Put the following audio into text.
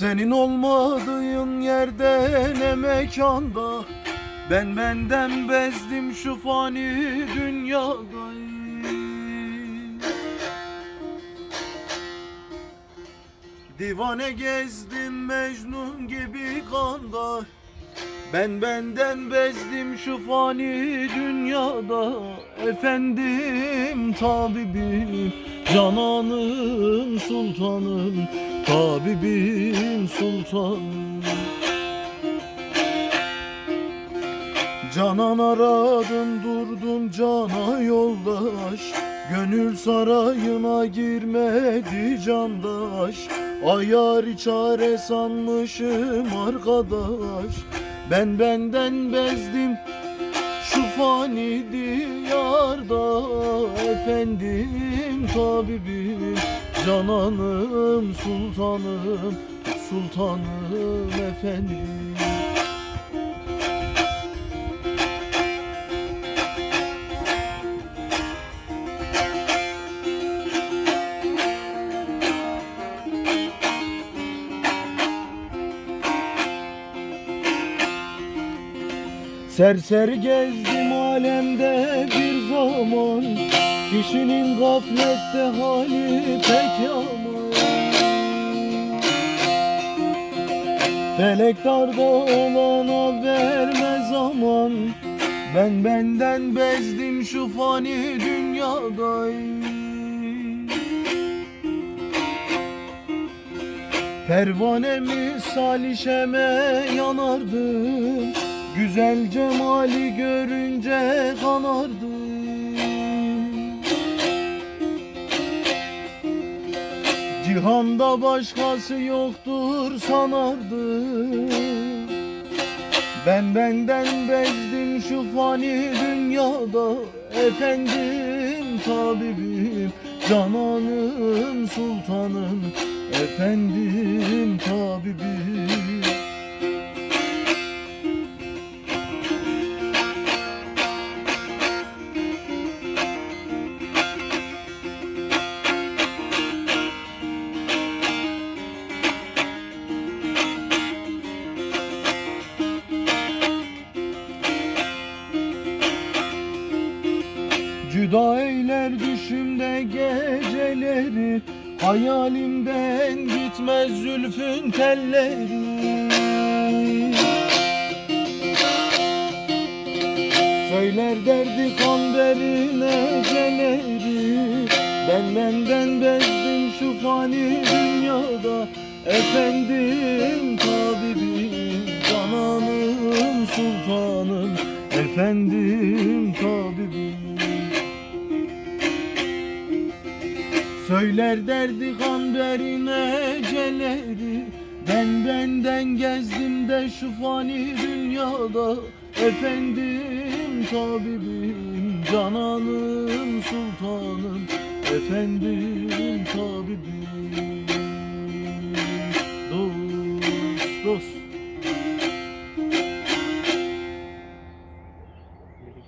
Senin olmadığın yerde ne mekanda? Ben benden bezdim şu fani dünyada Divane gezdim Mecnun gibi kanda Ben benden bezdim şu fani dünyada. Efendim tabibim Cananım sultanım Tabibim sultanım. Canan aradın durdun cana yoldaş. Gönül sarayına girmedi candaş. Ayar çare sanmışım arkadaş Ben benden bezdim şu fani diyarda Efendim. Tabibim Cananım sultanım Sultanım efendim Serseri gezdim alemde bir zaman. Kişinin gaflette hali pek yaman. Felek darda olana verme zaman Ben benden bezdim şu fani dünyada Pervane misali şeme yanardım Güzel cemali görünce kanardım. Cihanda başkası yoktur sanardım. Ben benden bezdim şu fani dünyada. Efendim tabibim Cananım sultanım. Efendim tabibim Cüda eyler düşümde geceleri Hayalimden gitmez zülfün telleri. Söyler derdi kamberin eceleri Ben benden bezdim şu fani dünyada. Efendim tabibim Cananım sultanım Efendim Söyler derdi kamberin eceleri Ben benden gezdim de şu fani dünyada. Efendim tabibim Cananım sultanım. Efendim tabibim